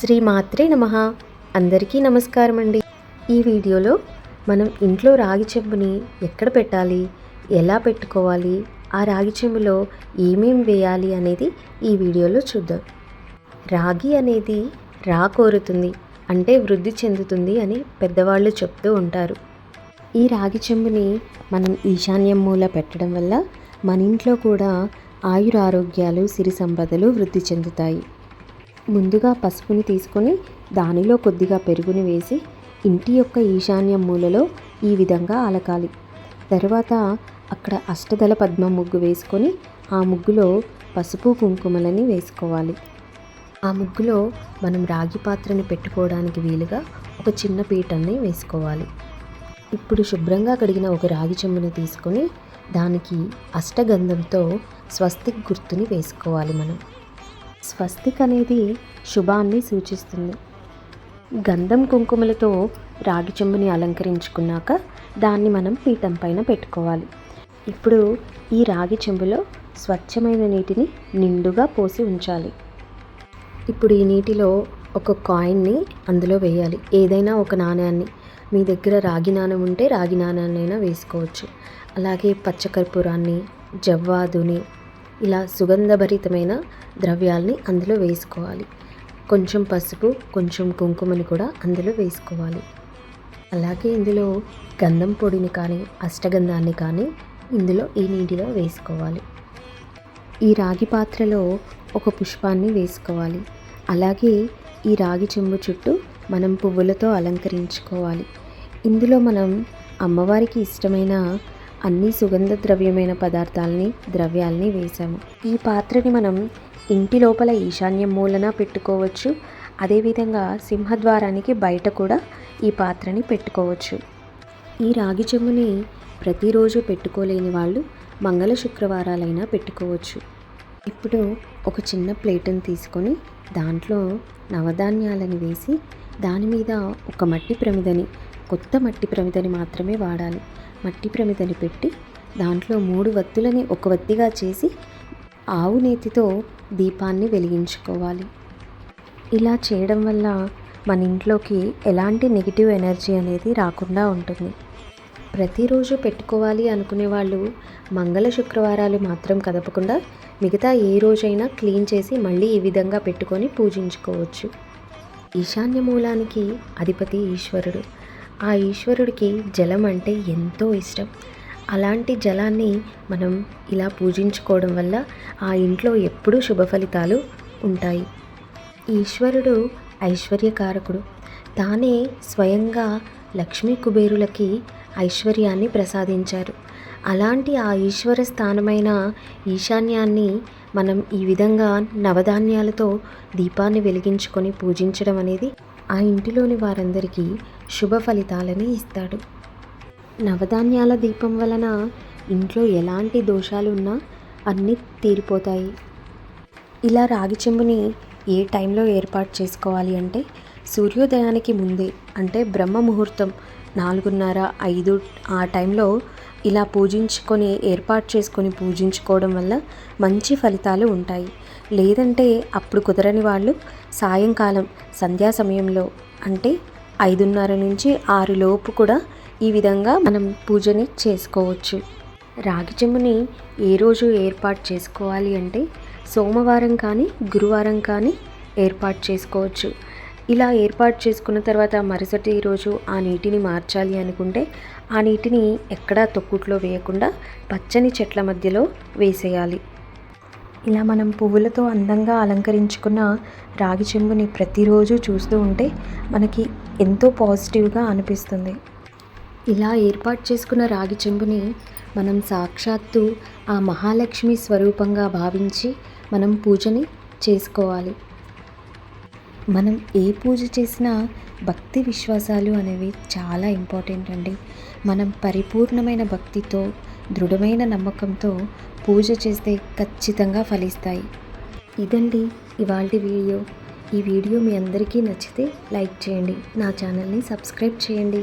శ్రీ మాత్రే నమ. అందరికీ నమస్కారం అండి ఈ వీడియోలో మనం ఇంట్లో రాగి చెంబుని ఎక్కడ పెట్టాలి? ఎలా పెట్టుకోవాలి? ఆ రాగి చెంబులో ఏమేం వేయాలి అనేది ఈ వీడియోలో చూద్దాం. రాగి అనేది రా కోరుతుంది అంటే వృద్ధి చెందుతుంది అని పెద్దవాళ్ళు చెప్తూ ఉంటారు. ఈ రాగి చెంబుని మనం ఈశాన్యం మూల పెట్టడం వల్ల మన ఇంట్లో కూడా ఆయురారోగ్యాలు సిరి సంపదలు వృద్ధి చెందుతాయి. ముందుగా పసుపుని తీసుకొని దానిలో కొద్దిగా పెరుగుని వేసి ఇంటి యొక్క ఈశాన్య మూలలో ఈ విధంగా అలకాలి. తర్వాత అక్కడ అష్టదళ పద్మ ముగ్గు వేసుకొని ఆ ముగ్గులో పసుపు కుంకుమలని వేసుకోవాలి. ఆ ముగ్గులో మనం రాగి పాత్రని పెట్టుకోవడానికి వీలుగా ఒక చిన్న పీటల్ని వేసుకోవాలి. ఇప్పుడు శుభ్రంగా కడిగిన ఒక రాగి చెంబుని తీసుకొని దానికి అష్టగంధంతో స్వస్తిక్ గుర్తుని వేసుకోవాలి మనం. స్వస్తిక్ అనేది శుభాన్ని సూచిస్తుంది. గంధం కుంకుమలతో రాగి చెంబుని అలంకరించుకున్నాక దాన్ని మనం పీఠం పైన పెట్టుకోవాలి. ఇప్పుడు ఈ రాగి చెంబులో స్వచ్ఛమైన నీటిని నిండుగా పోసి ఉంచాలి. ఇప్పుడు ఈ నీటిలో ఒక కాయిన్ని అందులో వేయాలి. ఏదైనా ఒక నాణ్యాన్ని. మీ దగ్గర రాగి నాణం ఉంటే రాగి నాణ్యాన్నైనా వేసుకోవచ్చు. అలాగే పచ్చకర్పూరాన్ని జవ్వాదుని ఇలా సుగంధభరితమైన ద్రవ్యాల్ని అందులో వేసుకోవాలి. కొంచెం పసుపు కొంచెం కుంకుమని కూడా అందులో వేసుకోవాలి. అలాగే ఇందులో గంధం పొడిని కానీ అష్టగంధాన్ని కానీ ఇందులో ఈ నీటిలో వేసుకోవాలి. ఈ రాగి పాత్రలో ఒక పుష్పాన్ని వేసుకోవాలి. అలాగే ఈ రాగి చెంబు చుట్టూ మనం పువ్వులతో అలంకరించుకోవాలి. ఇందులో మనం అమ్మవారికి ఇష్టమైన అన్ని సుగంధ ద్రవ్యమైన పదార్థాలని ద్రవ్యాల్ని వేసాము ఈ పాత్రని మనం ఇంటి లోపల ఈశాన్యం మూలన పెట్టుకోవచ్చు. అదేవిధంగా సింహద్వారానికి బయట కూడా ఈ పాత్రని పెట్టుకోవచ్చు. ఈ రాగి చెమ్ముని ప్రతిరోజు పెట్టుకోలేని వాళ్ళు మంగళ శుక్రవారాలైనా పెట్టుకోవచ్చు. ఇప్పుడు ఒక చిన్న ప్లేటును తీసుకొని దాంట్లో నవధాన్యాలను వేసి దాని మీద ఒక మట్టి ప్రమిదని కొత్త మట్టి ప్రమిదని మాత్రమే వాడాలి. మట్టి ప్రమిదని పెట్టి దాంట్లో మూడు వత్తులని ఒక వత్తిగా చేసి ఆవు నేతితో దీపాన్ని వెలిగించుకోవాలి. ఇలా చేయడం వల్ల మన ఇంట్లోకి ఎలాంటి నెగిటివ్ ఎనర్జీ అనేది రాకుండా ఉంటుంది. ప్రతిరోజు పెట్టుకోవాలి అనుకునే వాళ్ళు మంగళ శుక్రవారాలు మాత్రం కదపకుండా మిగతా ఏ రోజైనా క్లీన్ చేసి మళ్ళీ ఈ విధంగా పెట్టుకొని పూజించుకోవచ్చు. ఈశాన్య మూలానికి అధిపతి ఈశ్వరుడు. ఆ ఈశ్వరుడికి జలం అంటే ఎంతో ఇష్టం. అలాంటి జలాన్ని మనం ఇలా పూజించుకోవడం వల్ల ఆ ఇంట్లో ఎప్పుడూ శుభ ఫలితాలు ఉంటాయి. ఈశ్వరుడు ఐశ్వర్యకారకుడు. తానే స్వయంగా లక్ష్మీ కుబేరులకి ఐశ్వర్యాన్ని ప్రసాదించారు. అలాంటి ఆ ఈశ్వర స్థానమైన ఈశాన్యాన్ని మనం ఈ విధంగా నవధాన్యాలతో దీపాన్ని వెలిగించుకొని పూజించడం అనేది ఆ ఇంటిలోని వారందరికీ శుభ ఫలితాలని ఇస్తాడు. నవధాన్యాల దీపం వలన ఇంట్లో ఎలాంటి దోషాలు ఉన్నా అన్నీ తీరిపోతాయి. ఇలా రాగి చెంబుని ఏ టైంలో ఏర్పాటు చేసుకోవాలి అంటే సూర్యోదయానికి ముందే అంటే బ్రహ్మ ముహూర్తం నాలుగున్నర ఐదు ఆ టైంలో ఇలా పూజించుకొని ఏర్పాటు చేసుకొని పూజించుకోవడం వల్ల మంచి ఫలితాలు ఉంటాయి. లేదంటే అప్పుడు కుదరని వాళ్ళు సాయంకాలం సంధ్యా సమయంలో అంటే ఐదున్నర నుంచి ఆరు లోపు కూడా ఈ విధంగా మనం పూజని చేసుకోవచ్చు. రాగి చెంబుని ఏ రోజు ఏర్పాటు చేసుకోవాలి అంటే సోమవారం కానీ గురువారం కానీ ఏర్పాటు చేసుకోవచ్చు. ఇలా ఏర్పాటు చేసుకున్న తర్వాత మరుసటి రోజు ఆ నీటిని మార్చాలి అనుకుంటే ఆ నీటిని ఎక్కడా తొక్కుట్లో వేయకుండా పచ్చని చెట్ల మధ్యలో వేసేయాలి. ఇలా మనం పువ్వులతో అందంగా అలంకరించుకున్న రాగి చెంబుని ప్రతిరోజు చూస్తూ ఉంటే మనకి ఎంతో పాజిటివ్గా అనిపిస్తుంది. ఇలా ఏర్పాటు చేసుకున్న రాగి చెంబుని మనం సాక్షాత్తు ఆ మహాలక్ష్మి స్వరూపంగా భావించి మనం పూజని చేసుకోవాలి. మనం ఏ పూజ చేసినా భక్తి విశ్వాసాలు అనేవి చాలా ఇంపార్టెంట్ అండి. మనం పరిపూర్ణమైన భక్తితో దృఢమైన నమ్మకంతో పూజ చేస్తే ఖచ్చితంగా ఫలిస్తాయి. ఇదండి ఇవాళ వీడియో. ఈ వీడియో మీ అందరికీ నచ్చితే లైక్ చేయండి. నా ఛానల్ని సబ్స్క్రైబ్ చేయండి.